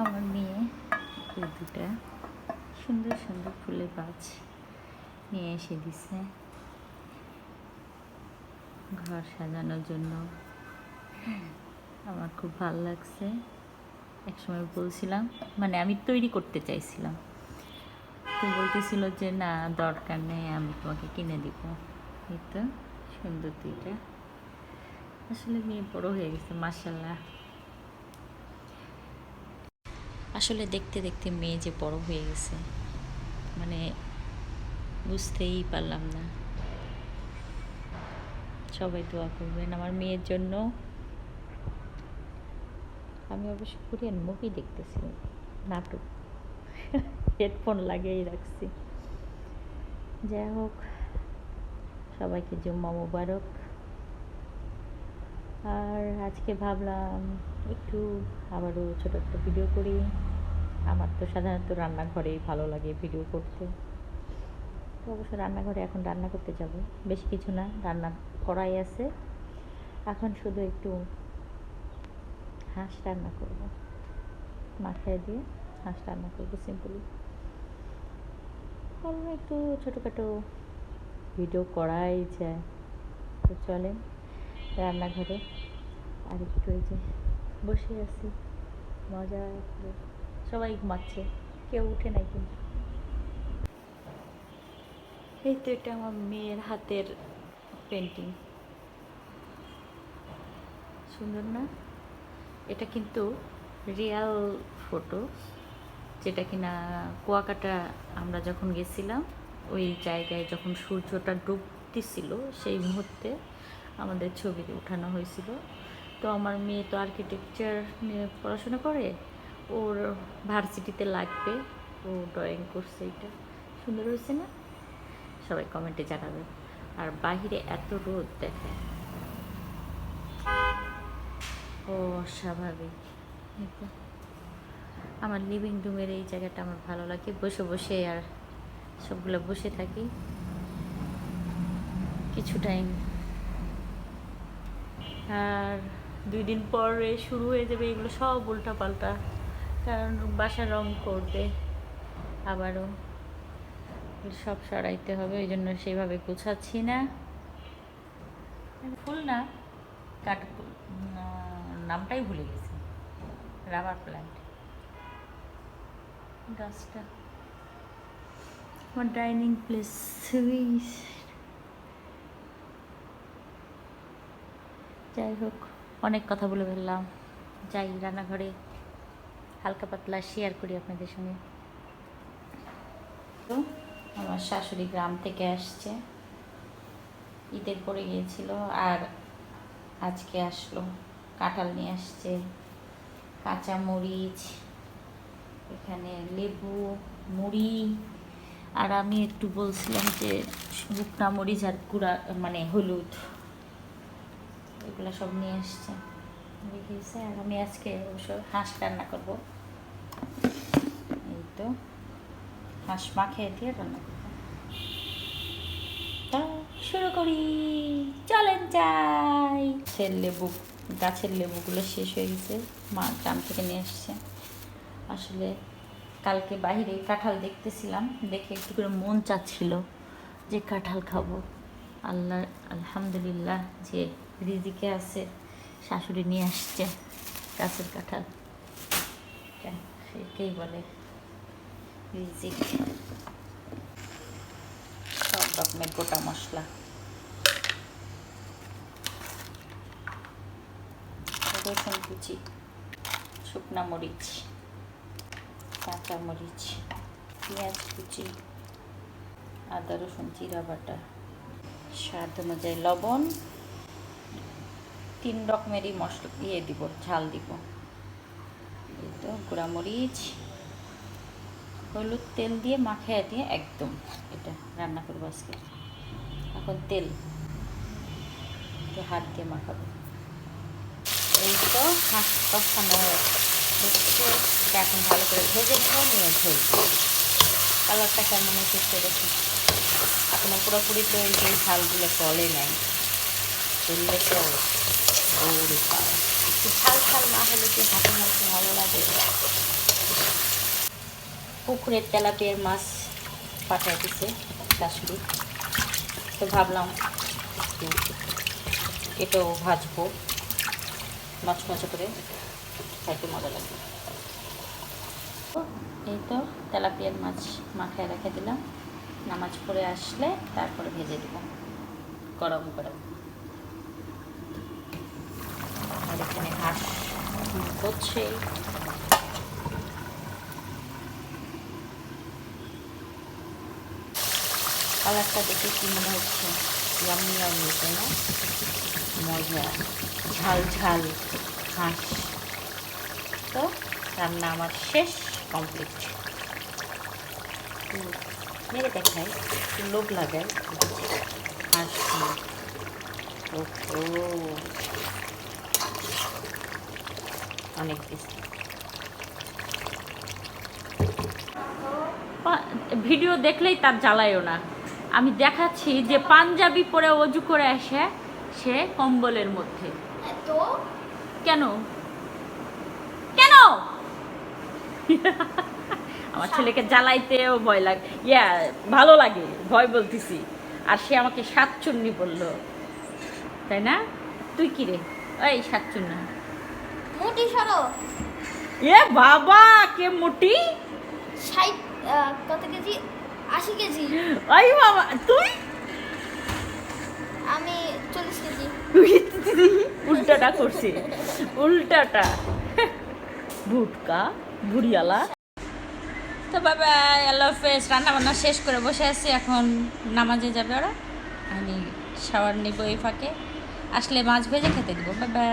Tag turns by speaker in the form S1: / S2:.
S1: আমার মেয়ে এই দুটা সুন্দর সুন্দর ফুলের গাছ নিয়ে এসে দিছে। ঘর সাজানোর জন্য। আমার খুব ভালো লাগছে। একসময় বলছিলাম মানে আমি তৈরি করতে চাইছিলাম। তো বলতেছিল যে, না, দরকার নেই, আমি তোমাকে কিনে দিব। এই তো সুন্দর দুইটা। আসলে মেয়ে বড় হয়ে গেছে মাসাল্লাহ আসলে দেখতে দেখতে মেয়ে যে বড় হয়ে গেছে মানে বুঝতেই পারলাম না। সবাই দোয়া করবেন আমার মেয়ের জন্য। আমি অবশ্য কোরিয়ান মুভি দেখতেছি, নাটক। হেডফোন লাগিয়েই রাখছি। যাই হোক, সবাইকে জুম্মা মুবারক। আর আজকে ভাবলাম একটু আবারও ছোটো একটা ভিডিও করি। আমার তো সাধারণত রান্নাঘরেই ভালো লাগে ভিডিও করতে। তো অবশ্য রান্নাঘরে এখন রান্না করতে যাব। বেশি কিছু না, রান্না করাই আছে। এখন শুধু একটু হাঁস রান্না করব। মাথায় দিয়ে হাঁস রান্না করব সিম্পলি কারণ একটু ছোটোখাটো ভিডিও করাই যায়। তো চলেন রান্নাঘরে। আর একটু এই যে বসে আছি। মজা করে। সবাই ঘুমাচ্ছে, কেউ উঠে নাই কিন্তু। এই তো এটা আমার মেয়ের হাতের পেন্টিং সুন্দর না? এটা কিন্তু রিয়াল ফটো যেটা কিনা কুয়াকাটা আমরা যখন গেছিলাম, ওই জায়গায় যখন সূর্যটা ডুবতেছিল, সেই মুহূর্তে আমাদের ছবিতে উঠানো হয়েছিল। তো আমার মেয়ে তো আর্কিটেকচার নিয়ে পড়াশোনা করে ওর ভার্সিটিতে লাগবে, ও ড্রয়িং করছে এটা। সুন্দর হয়েছে না? সবাই কমেন্টে জানাবেন। আর বাহিরে এত রোদ দেখে ও অস্বাভাবিক আমার লিভিং রুমের এই জায়গাটা আমার ভালো লাগে। বসে বসে আর সবগুলো বসে থাকি। কিছু টাইম আর দুই দিন পরে শুরু হয়ে যাবে এগুলো সব উল্টা পাল্টা কারণ বাসা রং করবে আবারও। সব সরাইতে হবে ওই জন্য সেইভাবে গুছাচ্ছি না। ফুল না, কাঠ নামটাই ভুলে গেছি। Rubber plant. গাছটা। আমার ডাইনিং প্লেস যাই হোক, অনেক কথা বলে ফেললাম। যাই রান্নাঘরে। হালকা পাতলা শেয়ার করি আপনাদের সঙ্গে। তো আমার শাশুড়ি গ্রাম থেকে আসছে। ঈদের পরে গিয়েছিল আর আজকে আসলো। কাঁঠাল নিয়ে আসছে কাঁচা মরিচ এখানে লেবু, মুড়ি, আর আমি একটু বলছিলাম যে শুকনা মরিচ আর গুঁড়া মানে হলুদ, এগুলো সব নিয়ে এসছে রেখেছে আর আমি আজকে অবশ্য হাঁস রান্না করব। এই তো, হাঁস মাখিয়ে দিয়ে রান্না করব। তা শুরু করি। চলেন যাই। গাছের লেবু, গাছের লেবুগুলো শেষ হয়ে গেছে, মা গ্রাম থেকে নিয়ে এসছে আসলে কালকে বাইরে কাঁঠাল দেখতেছিলাম, দেখে একটু করে মন চাচ্ছিল যে কাঁঠাল খাব। আল্লাহ, আলহামদুলিল্লাহ যে রিজিকে আছে। শাশুড়ি নিয়ে আসছে, গাছের কাঁঠাল। সেটাই বলে। সব রকমের গোটা মশলা। রসুন কুচি, শুকনা মরিচ, কাঁচা মরিচ, পেঁয়াজ কুচি, আদা, রসুন, জিরা বাটা। স্বাদ অনুযায়ী লবণ তিন রকমেরই মশলা দিয়ে দিব, ঝাল দিব। এই তো মরিচ হলুদ তেল দিয়ে মাখিয়ে দিয়ে একদম এটা রান্না করব আজকে। এখন তেল হাত দিয়ে মাখাবো। এই তো হাঁস কষানো হচ্ছে। এখন ভালো করে ভেজে নেব, নিয়ে ঝোল কালারটা কেমন হচ্ছে দেখি। এখনও পুরোপুরি তো এই ঝালগুলো চলে নাই। বাবা একটু ঝাল ঝাল না হলে কি হাতে মধ্যে ভালো লাগে পুকুরের তেলাপিয়ার মাছ পাঠাই দিছে শাশুড়ি তো ভাবলাম এটাও ভাজবো। মাছ মাছ করে খাইতে মজা লাগবে। এই তো তেলাপিয়ার মাছ মাখায় রেখে দিলাম। নামাজ পড়ে আসলে তারপরে ভেজে দিব। গরম গরম আর এখানে হাঁস হচ্ছে। কালারটা দেখে কি মনে হচ্ছে? ইয়ামি ইয়ামি, তাই না? মজা। ঝাল ঝাল, হাঁস। তো, রান্না আমার শেষ কমপ্লিট মেরে দেখাই লোভ লাগাই। হাঁস ও। অনেক বেশি। ভিডিও দেখলেই তার জ্বালায়ও না। আমি দেখাচ্ছি যে পাঞ্জাবি পরে অজু করে আসে সে কম্বলের মধ্যে। কেন? কেন? আমার ছেলেকে জ্বালাইতেও ভয় লাগে ইয়া ভালো লাগে ভয় বলতেছি। আর সে আমাকে সাতচুন্নি বলল। তাই না? তুই কি রে? এই সাতচুন্নি।
S2: মোটি সরো।
S1: এ বাবা কে মোটি?
S2: ষাট কত কেজি? আশি কেজি।
S1: ওই বাবা তুই?
S2: আমি চল্লিশ কেজি।
S1: উল্টাটা করছে। উল্টাটা। ভুটকা বুড়িয়ালা তো বাবা আল্লাহ হাফেজ রান্না বান্না শেষ করে বসে আছি এখন নামাজে যাবে ওরা। আমি শাওয়ার নিব এই ফাঁকে। আসলে মাছ ভেজে খেতে দিব বাবা